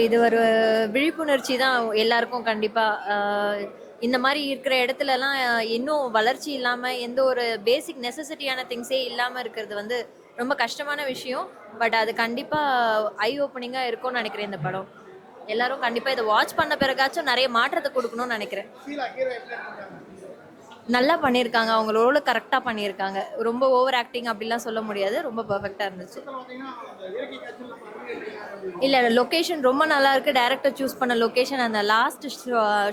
இது ஒரு விழிப்புணர்ச்சி தான் எல்லாருக்கும் கண்டிப்பா. இந்த மாதிரி இருக்கிற இடத்துலலாம் இன்னும் வளர்ச்சி இல்லாம எந்த ஒரு பேசிக் நெசசிட்டியான திங்ஸே இல்லாம இருக்கிறது வந்து ரொம்ப கஷ்டமான விஷயம். பட் அது கண்டிப்பா ஐ ஓப்பனிங்கா இருக்கும்னு நினைக்கிறேன் இந்த படம். எல்லாரும் கண்டிப்பா இதை வாட்ச் பண்ண பிறகாச்சும் நிறைய மாற்றத்தை கொடுக்கணும்னு நினைக்கிறேன். நல்லா பண்ணியிருக்காங்க. அவங்க ரோல கரெக்டாக பண்ணியிருக்காங்க. ரொம்ப ஓவர் ஆக்டிங் அப்படிலாம் சொல்ல முடியாது. ரொம்ப பர்ஃபெக்டாக இருந்துச்சு. இல்லை லொக்கேஷன் ரொம்ப நல்லா இருக்கு. டேரக்டர் சூஸ் பண்ண லொக்கேஷன் அந்த லாஸ்ட்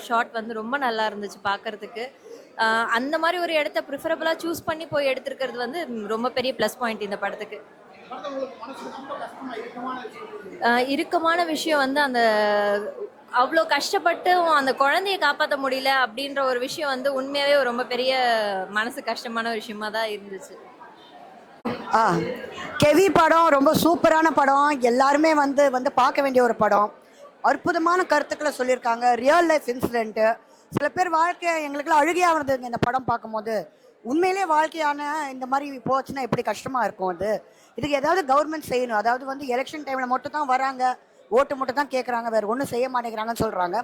ஷாட் வந்து ரொம்ப நல்லா இருந்துச்சு பார்க்கறதுக்கு அந்த மாதிரி ஒரு இடத்த ப்ரிஃபரபுளாக சூஸ் பண்ணி போய் எடுத்துருக்கிறது வந்து ரொம்ப பெரிய ப்ளஸ் பாயிண்ட் இந்த படத்துக்கு. இறுக்கமான விஷயம் வந்து அந்த அவ்வளோ கஷ்டப்பட்டு அந்த குழந்தைய காப்பாற்ற முடியல அப்படின்ற ஒரு விஷயம் வந்து உண்மையாகவே ரொம்ப பெரிய மனசு கஷ்டமான விஷயமா தான் இருந்துச்சு. ஆ கெவி படம் ரொம்ப சூப்பரான படம். எல்லாருமே வந்து வந்து பார்க்க வேண்டிய ஒரு படம். அற்புதமான கருத்துக்களை சொல்லியிருக்காங்க. ரியல் லைஃப் இன்சிடென்ட்டு சில பேர் வாழ்க்கை எங்களுக்குலாம் அழுகையாக இருந்ததுங்க இந்த படம் பார்க்கும்போது. உண்மையிலே வாழ்க்கையான இந்த மாதிரி போச்சுன்னா எப்படி கஷ்டமாக இருக்கும் அது? இதுக்கு ஏதாவது கவர்மெண்ட் செய்யணும். அதாவது வந்து எலெக்ஷன் டைமில் மட்டும் தான் வராங்க. ஓட்டு மட்டும் தான் கேட்குறாங்க வேறு ஒன்றும் செய்ய மாட்டேங்கிறாங்கன்னு சொல்கிறாங்க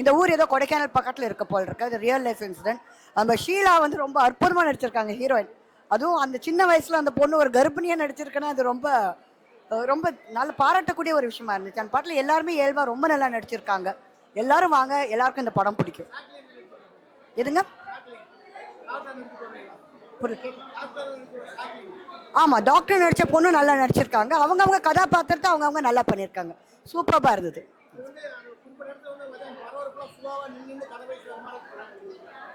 இந்த ஊர் ஏதோ கொடைக்கானல் பக்கத்தில் இருக்க போல் இருக்கு. அது ரியல் லைஃப் இன்சிடென்ட் நம்ம ஷீலா வந்து ரொம்ப அற்புதமாக நடிச்சிருக்காங்க ஹீரோயின் அதுவும் அந்த சின்ன வயசுல அந்த பொண்ணு ஒரு கர்ப்பிணியா நடிச்சிருக்குன்னா அது ரொம்ப ரொம்ப நல்ல பாராட்டக்கூடிய ஒரு விஷயமா இருந்துச்சு. அந்த பாட்டில் எல்லாருமே இயல்பா ரொம்ப நல்லா நடிச்சிருக்காங்க. எல்லாரும் வாங்க எல்லாருக்கும் இந்த படம் பிடிக்கும். எதுங்க? ஆமா டாக்டர் நடிச்ச பொண்ணு நல்லா நடிச்சிருக்காங்க. அவங்க அவங்க கதாபாத்திரத்தை அவங்க அவங்க நல்லா பண்ணியிருக்காங்க சூப்பராக இருந்தது.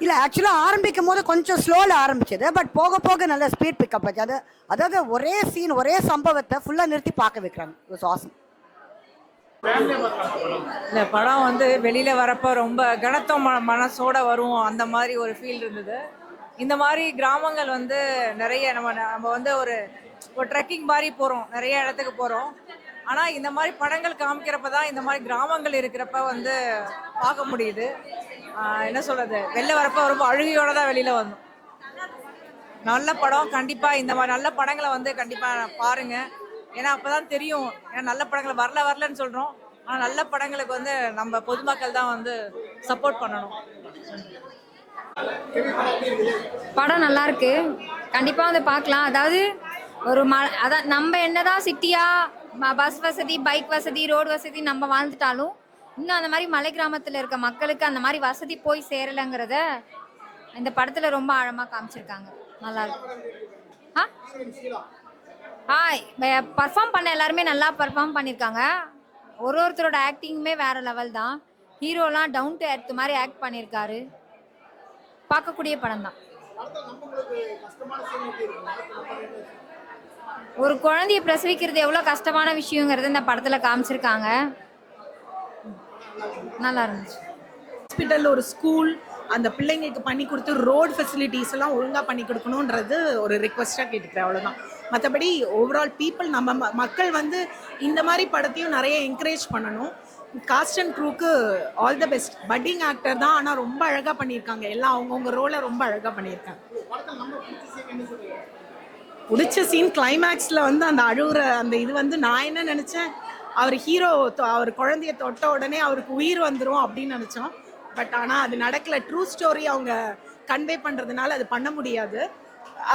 இல்ல ஆக்சுவலா ஆரம்பிக்கும் போது கொஞ்சம் ஸ்லோல ஆரம்பிச்சது பட் போக போக நல்ல ஸ்பீட் பிக்கப் ஆச்சு. அது அதாவது ஒரே சீன் ஒரே சம்பவத்தை ஃபுல்லா நிறுத்தி பார்க்க வைக்கிறாங்க. சுவாசம் இந்த படம் வந்து வெளியில வரப்ப ரொம்ப கனத்த ம மனசோட வரும். அந்த மாதிரி ஒரு ஃபீல் இருந்தது. இந்த மாதிரி கிராமங்கள் வந்து நிறைய நம்ம நம்ம வந்து ஒரு ஒரு ட்ரெக்கிங் மாதிரி போகிறோம் நிறைய இடத்துக்கு போகிறோம் ஆனால் இந்த மாதிரி படங்கள் காமிக்கிறப்ப தான் இந்த மாதிரி கிராமங்கள் இருக்கிறப்ப வந்து பார்க்க முடியுது. என்ன சொல்கிறது வெளில வரப்ப ரொம்ப அழுகையோட தான் வெளியில் வந்தோம். நல்ல படம் கண்டிப்பாக இந்த மாதிரி நல்ல படங்களை வந்து கண்டிப்பாக பாருங்கள் ஏன்னா அப்போ தான் தெரியும். ஏன்னா நல்ல படங்களை வரல வரலன்னு சொல்கிறோம் ஆனால் நல்ல படங்களுக்கு வந்து நம்ம பொதுமக்கள் தான் வந்து சப்போர்ட் பண்ணணும். படம் நல்லா இருக்கு. கண்டிப்பாக வந்து பார்க்கலாம். அதாவது ஒரு ம அதான் நம்ம என்னதான் சிட்டியாக பஸ் வசதி பைக் வசதி ரோடு வசதி நம்ம வாழ்ந்துட்டாலும் இன்னும் அந்த மாதிரி மலை கிராமத்தில் இருக்க மக்களுக்கு அந்த மாதிரி வசதி போய் சேரலைங்கிறத இந்த படத்தில் ரொம்ப ஆழமாக காமிச்சிருக்காங்க. நல்லா ஆ? ஆ பர்ஃபார்ம் பண்ண எல்லாருமே நல்லா பர்ஃபார்ம் பண்ணியிருக்காங்க ஒரு ஒருத்தரோட ஆக்டிங்குமே வேற லெவல் தான். ஹீரோலாம் டவுன் டு எர்த் மாதிரி ஆக்ட் பண்ணியிருக்காரு பார்க்கக்கூடிய படம் தான். ஒரு குழந்தைய பிரசவிக்கிறது எவ்வளோ கஷ்டமான விஷயங்கிறது இந்த படத்தில் காமிச்சிருக்காங்க. நல்லா இருந்துச்சு. ஹாஸ்பிட்டல் ஒரு ஸ்கூல் அந்த பிள்ளைங்களுக்கு பண்ணி கொடுத்து ரோட் ஃபெசிலிட்டிஸ் எல்லாம் ஒழுங்காக பண்ணி கொடுக்கணுன்றது ஒரு ரிக்வஸ்ட்டாக கேட்டுக்கிறேன் அவ்வளோதான் மற்றபடி ஓவரால் பீப்புள் நம்ம மக்கள் வந்து இந்த மாதிரி படத்தையும் நிறைய என்கரேஜ் பண்ணணும். Cast and க்ரூக்கு all the best budding actor தான் ஆனால் ரொம்ப அழகாக பண்ணியிருக்காங்க. எல்லாம் அவங்கவுங்க ரோலை ரொம்ப அழகாக பண்ணியிருக்காங்க. பிடிச்ச சீன் கிளைமேக்ஸில் வந்து அந்த அழுகுற அந்த இது வந்து நான் என்ன நினச்சேன்? அவர் ஹீரோ அவர் குழந்தைய தொட்ட உடனே அவருக்கு உயிர் வந்துடும் அப்படின்னு நினச்சோம். பட் ஆனால் அது நடக்கல. ட்ரூ ஸ்டோரி அவங்க கன்வே பண்ணுறதுனால அது பண்ண முடியாது.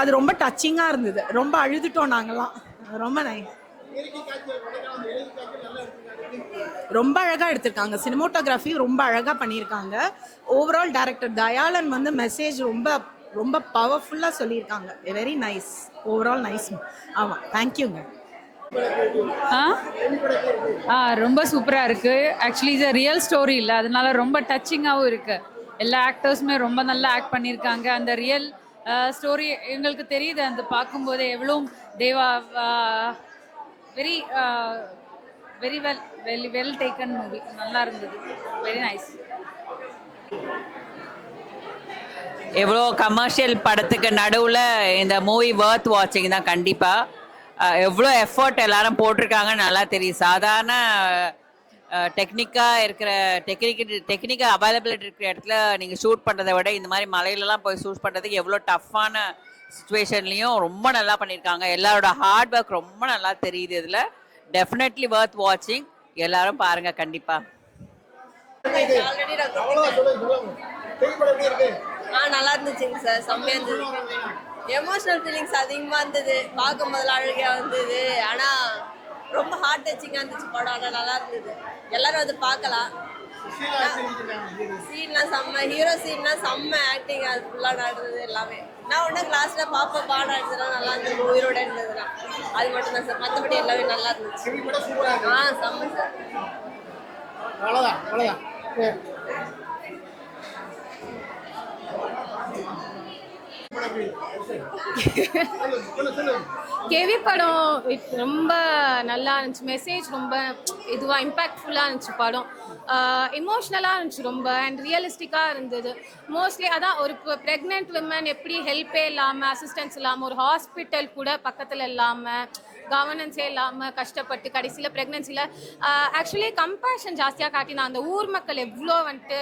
அது ரொம்ப டச்சிங்காக இருந்தது. ரொம்ப அழுதுட்டோம் நாங்கள்லாம் ரொம்ப நைஸ் ரொம்ப அழகாக எடுத்திருக்காங்க. சினிமோட்டோகிராஃபி ரொம்ப அழகாக பண்ணியிருக்காங்க. ஓவரால் டேரக்டர் தயாளன் வந்து மெசேஜ் ரொம்ப ரொம்ப பவர்ஃபுல்லாக சொல்லியிருக்காங்க. வெரி நைஸ் ஓவரால் நைஸ் ஆமாம் தேங்க்யூங்க ஆ? ஆ ரொம்ப சூப்பராக இருக்குது ஆக்சுவலி இது ரியல் ஸ்டோரி இல்லை. அதனால ரொம்ப டச்சிங்காகவும் இருக்குது எல்லா ஆக்டர்ஸுமே ரொம்ப நல்லா ஆக்ட் பண்ணியிருக்காங்க. அந்த ரியல் ஸ்டோரி எங்களுக்கு தெரியுது. அந்த பார்க்கும்போதே எவ்வளோ Deva very very well well well taken movie நல்லா இருந்தது. வெரி நைஸ் எவ்வளோ கமர்ஷியல் படத்துக்கு நடுவில் இந்த மூவி வர்த் வாட்சிங் தான் கண்டிப்பாக எவ்வளோ எஃபர்ட் எல்லாரும் போட்டிருக்காங்க நல்லா தெரியும். சாதாரண டெக்னிக்காக இருக்கிற டெக்னிக் டெக்னிக்கல் அவைலபிலிட்டி இருக்கிற இடத்துல நீங்கள் ஷூட் பண்ணுறதை விட இந்த மாதிரி மலையிலலாம் போய் ஷூட் பண்ணுறதுக்கு எவ்வளோ டஃப்பான சுச்சுவேஷன்லேயும் ரொம்ப நல்லா பண்ணியிருக்காங்க. எல்லாரோட ஹார்ட் ஒர்க் ரொம்ப நல்லா தெரியுது இதில். டெஃபினெட்லி வர்த் வாட்சிங் எல்லாரும் பாருங்க கண்டிப்பா. ஆல்ரெடி ஆ நல்லா இருந்துச்சுங்க சார். செம்மையா இருந்தது எமோஷனல் ஃபீலிங்ஸ் அதிகமா இருந்தது. பார்க்கும் போதுல அழுகையா வந்தது. ஆனா ரொம்ப ஹார்ட் டச்சிங்கா இருந்துச்சு படம். ஆனா நல்லா இருந்தது. எல்லாரும் வந்து பார்க்கலாம். சீன்லாம் செம்ம ஹீரோ சீன்லாம் செம்ம ஆக்டிங் அது ஃபுல்லாக நடந்தது எல்லாமே. நான் ஒன்றும் கிளாஸ்ல பாப்பா பாடம் எடுத்ததுலாம் நல்லா இருந்தது. உயிரோட இருந்ததுலாம் அது மட்டும் தான் சார். மற்றபடி எல்லாமே நல்லா இருந்துச்சு. ஆ செம்ம சார். அவ்வளோதான் அவ்வளோதான் கேவி படம் ரொம்ப நல்லா இருந்துச்சு. மெசேஜ் ரொம்ப இதுவாக இம்பேக்ட்ஃபுல்லாக இருந்துச்சு படம். எமோஷ்னலாக இருந்துச்சு ரொம்ப அண்ட் ரியலிஸ்டிக்காக இருந்தது. மோஸ்ட்லி அதான் ஒரு ப்ரெக்னென்ட் விமன் எப்படி ஹெல்ப்பே இல்லாமல் அசிஸ்டன்ஸ் இல்லாமல் ஒரு ஹாஸ்பிட்டல் கூட பக்கத்தில் இல்லாமல் கவர்னன்ஸே இல்லாமல் கஷ்டப்பட்டு கடைசியில் ப்ரெக்னென்சியில் ஆக்சுவலி கம்பேஷன் ஜாஸ்தியாக காட்டினா அந்த ஊர் மக்கள் எவ்வளோ வந்துட்டு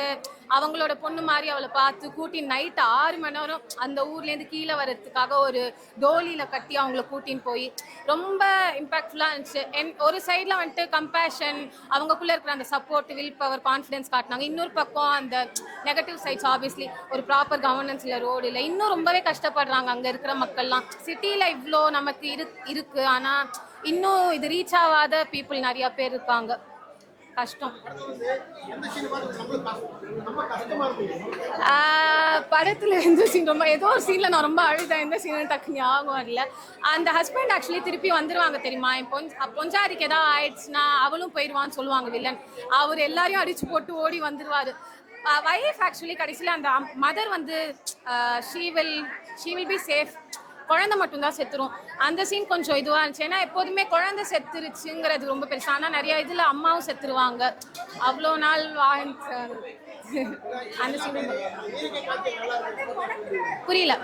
அவங்களோட பொண்ணு மாதிரி அவளை பார்த்து கூட்டி நைட்டு ஆறு மணி நேரம் அந்த ஊர்லேருந்து கீழே வர்றதுக்காக ஒரு டோலியில் கட்டி அவங்கள கூட்டின்னு போய் ரொம்ப இம்பாக்ட்ஃபுல்லாக இருந்துச்சு. என் ஒரு சைடில் வந்துட்டு கம்பேஷன் அவங்கக்குள்ளே இருக்கிற அந்த சப்போர்ட் வில் பவர் கான்ஃபிடன்ஸ் காட்டினாங்க. இன்னொரு பக்கம் அந்த நெகட்டிவ் சைட்ஸ் ஆப்வியஸ்லி ஒரு ப்ராப்பர் கவர்னன்ஸ் இல்லை ரோடு இல்லை. இன்னும் ரொம்பவே கஷ்டப்படுறாங்க அங்கே இருக்கிற மக்கள்லாம். சிட்டியில் இவ்வளோ நமக்கு இரு இருக்குது ஆனால் இன்னும் இது ரீச் ஆகாத பீப்புள் நிறையா பேர் இருக்காங்க. கஷ்டம். ஆஹ் எந்த சீன் ரொம்ப ஏதோ ஒரு சீனில் நான் ரொம்ப அழுதேன். எந்த சீன் டக்கு ஞாபகம் இல்லை அந்த ஹஸ்பண்ட் ஆக்சுவலி திருப்பி வந்துருவாங்க தெரியுமா? என் பொன் பொஞ்சாரிக்கு ஏதாவது ஆயிடுச்சுன்னா அவளும் போயிடுவான்னு சொல்லுவாங்க வில்லன் அவர் எல்லாரையும் அடிச்சு போட்டு ஓடி வந்துருவாரு. ஒய்ஃப் ஆக்சுவலி கடைசியில் அந்த மதர் வந்து she will she will be safe குழந்தை மட்டும்தான் செத்துரும். அந்த சீன் கொஞ்சம் இதுவாக இருந்துச்சு. ஏன்னா எப்போதுமே குழந்தை செத்துருச்சுங்கிறது ரொம்ப பெருசு. ஆனால் நிறைய இதில் அம்மாவும் செத்துருவாங்க. அவ்வளோ நாள் வாழ்ந்து அந்த சீன் புரியல.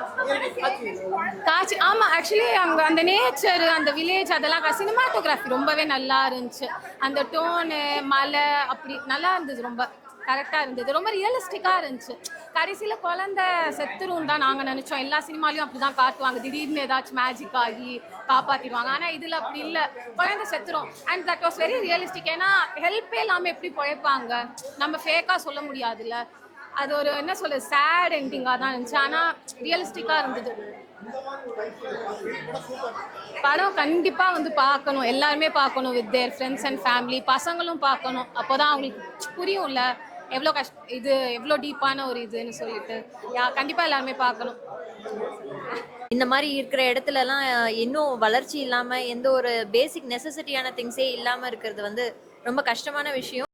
காட்சி ஆமாம் ஆக்சுவலி அங்கே அந்த நேச்சர் அந்த வில்லேஜ் அதெல்லாம் சினிமாட்டோகிராஃபி ரொம்பவே நல்லா இருந்துச்சு. அந்த டோனு மலை அப்படி நல்லா இருந்தது ரொம்ப. கரெக்டாக இருந்தது. ரொம்ப ரியலிஸ்டிக்காக இருந்துச்சு. கடைசியில் குழந்த செத்துரும் தான் நாங்கள் நினச்சோம். எல்லா சினிமாலையும் அப்படி தான் காட்டுவாங்க. திடீர்னு ஏதாச்சும் மேஜிக் ஆகி காப்பாற்றிடுவாங்க ஆனால் இதில் அப்படி இல்லை. குழந்தை செத்துரும். And that was very realistic ஏன்னா ஹெல்ப்பே இல்லாமல் எப்படி பிழைப்பாங்க? நம்ம ஃபேக்காக சொல்ல முடியாதுல்ல. அது ஒரு என்ன சொல்ல சேட் எண்டிங்காக தான் இருந்துச்சு. ஆனால் ரியலிஸ்டிக்காக இருந்தது. படம் கண்டிப்பாக வந்து பார்க்கணும். எல்லாருமே பார்க்கணும் with their friends and family பசங்களும் பார்க்கணும். அப்போ தான் அவங்களுக்கு புரியும்ல. எவ்வளோ கஷ்ட இது எவ்வளோ டீப்பான ஒரு இதுன்னு சொல்லிட்டு யா கண்டிப்பாக எல்லாருமே பார்க்கணும். இந்த மாதிரி இருக்கிற இடத்துலலாம் இன்னும் வளர்ச்சி இல்லாம எந்த ஒரு பேசிக் நெசசிட்டியான திங்ஸே இல்லாம இருக்கிறது வந்து ரொம்ப கஷ்டமான விஷயம்.